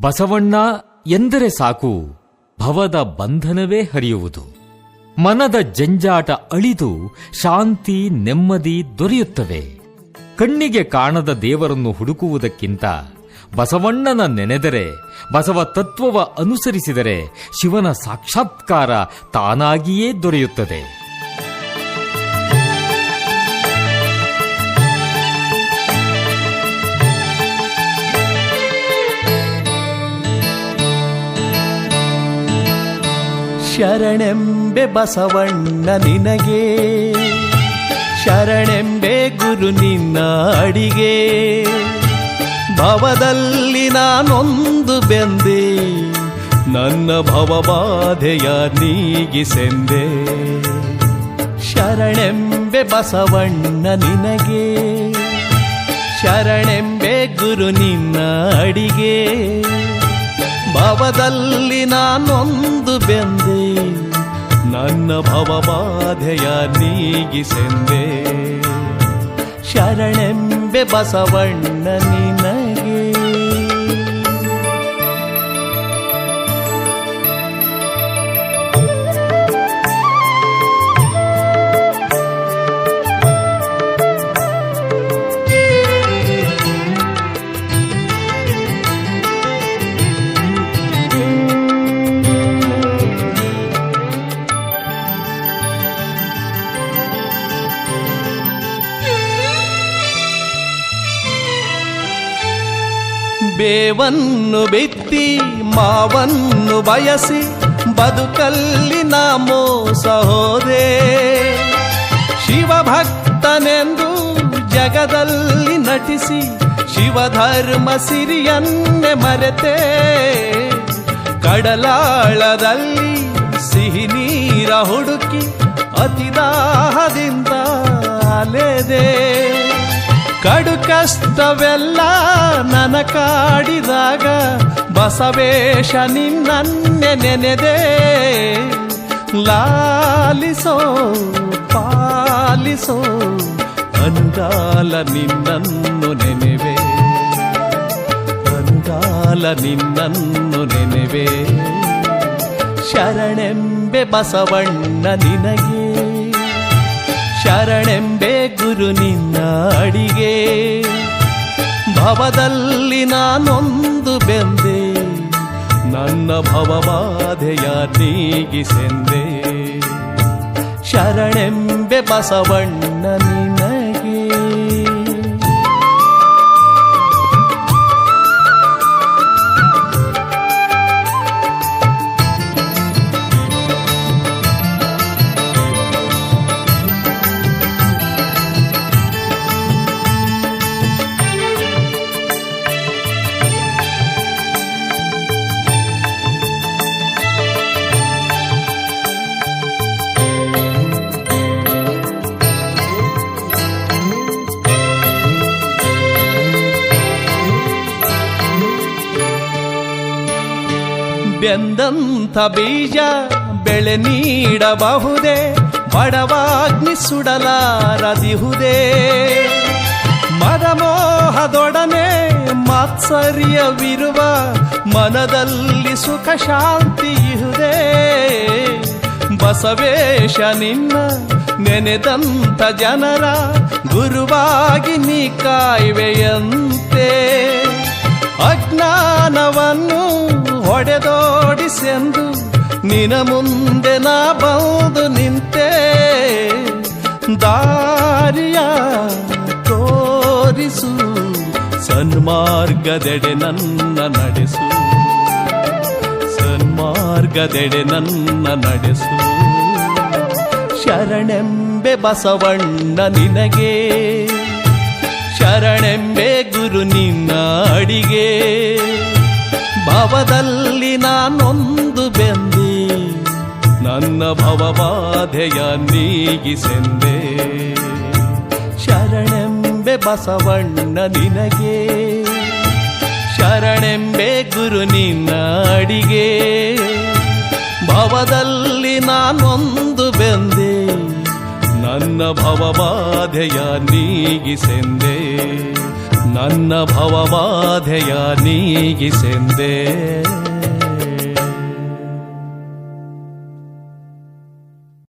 ಬಸವಣ್ಣ ಎಂದರೆ ಸಾಕು, ಭವದ ಬಂಧನವೇ ಹರಿಯುವುದು. ಮನದ ಜಂಜಾಟ ಅಳಿದು ಶಾಂತಿ, ನೆಮ್ಮದಿ ದೊರೆಯುತ್ತವೆ. ಕಣ್ಣಿಗೆ ಕಾಣದ ದೇವರನ್ನು ಹುಡುಕುವುದಕ್ಕಿಂತ ಬಸವಣ್ಣನ ನೆನೆದರೆ, ಬಸವ ತತ್ವವ ಅನುಸರಿಸಿದರೆ ಶಿವನ ಸಾಕ್ಷಾತ್ಕಾರ ತಾನಾಗಿಯೇ ದೊರೆಯುತ್ತದೆ. ಶರಣೆಂಬೆ ಬಸವಣ್ಣ ನಿನಗೆ. ಶರಣೆಂಬೆ ಗುರು ನಿನ್ನ ಅಡಿಗೆ. ಭವದಲ್ಲಿ ನಾನೊಂದು ಬೆಂದೆ. ನನ್ನ ಭವಬಾಧೆಯ ನೀಗಿಸೆಂದೆ ಶರಣೆಂಬೆ ಬಸವಣ್ಣ ನಿನಗೆ. ಶರಣೆಂಬೆ ಗುರು ನಿನ್ನ ಅಡಿಗೆ. ಭವದಲ್ಲಿ ನಾನೊಂದು ಬೆಂದೆ. ನನ್ನ ಭವಬಾಧೆಯ ನೀಗಿಸೆಂದೆ. ಶರಣೆಂಬೆ ಬಸವಣ್ಣ ಬೇವನ್ನು ಬಿತ್ತಿ ಮಾವನ್ನು ಬಯಸಿ ಬದುಕಲ್ಲಿ ನಾ ಮೋಸ ಹೋದೆ. ಶಿವಭಕ್ತನೆಂದು ಜಗದಲ್ಲಿ ನಟಿಸಿ ಶಿವಧರ್ಮ ಸಿರಿಯನ್ನೆ ಮರೆತೆ. ಕಡಲಾಳದಲ್ಲಿ ಸಿಹಿ ನೀರ ಹುಡುಕಿ ಅತಿದಾಹದಿಂದ ಅಲೆದೆ. ಕಡು ಕಷ್ಟವೆಲ್ಲ ನನ ಕಾಡಿದಾಗ ಬಸವೇಶ ನಿನ್ನೆ ನೆನೆದೆ. ಲಾಲಿಸೋ, ಪಾಲಿಸೋ, ಅಂದಾಲ ನಿನ್ನನ್ನು ನೆನೆವೆ. ಅಂದಾಲ ನಿನ್ನನ್ನು ನೆನೆವೆ. ಶರಣೆಂಬೆ ಬಸವಣ್ಣ ನಿನಗೆ ಶರಣೆಂಬೆ ಗುರು ನಿನ್ನ ಅಡಿಗೆ. ಭವದಲ್ಲಿ ನಾನೊಂದು ಬೆಂದೆ ನನ್ನ ಭವಬಾಧೆಯ ನೀಗಿಸೆಂದೆ ಶರಣೆಂಬೆ ಬಸವಣ್ಣ ನಿನಗೆ ಬೆಂದಂಥ ಬೀಜ ಬೆಳೆ ನೀಡಬಹುದೇ? ಬಡವಾಗ್ನಿ ಸುಡಲಾರದಿಹುದೇ? ಮದಮೋಹದೊಡನೆ ಮಾತ್ಸರ್ಯವಿರುವ ಮನದಲ್ಲಿ ಸುಖ ಶಾಂತಿ ಇಹುದೇ? ಬಸವೇಶ ನಿನ್ನ ನೆನೆದಂತ ಜನರ ಗುರುವಾಗಿ ನೀ ಕಾಯ್ವೆಯಂತೆ. ಅಜ್ಞಾನವನ್ನು ಹೊಡೆದೋಡಿಸೆಂದು ನಿನ ಮುಂದೆ ನಾ ಬಂದು ನಿಂತೆ. ದಾರಿಯ ತೋರಿಸು, ಸನ್ಮಾರ್ಗದೆಡೆ ನನ್ನ ನಡೆಸು. ಸನ್ಮಾರ್ಗದೆಡೆ ನನ್ನ ನಡೆಸು. ಶರಣೆಂಬೆ ಬಸವಣ್ಣ ನಿನಗೆ. ಶರಣೆಂಬೆ ಗುರು ನಿನ್ನ ಅಡಿಗೆ. ಭವದಲ್ಲಿ ನಾನೊಂದು ಬೆಂದಿ ನನ್ನ ಭವಬಾಧೆಯ ನೀಗಿಸೆಂದೆ ಶರಣೆಂಬೆ ಬಸವಣ್ಣ ನಿನಗೆ, ಶರಣೆಂಬೆ ಗುರು ನಿನ್ನ ಅಡಿಗೆ. ಭವದಲ್ಲಿ ನಾನೊಂದು ಬೆಂದೆ, ನನ್ನ ಭವಬಾಧೆಯ ನೀಗಿಸೆಂದೆ ನನ್ನ ಭವಬಾಧೆಯ ನೀಗಿಸೆಂದೇ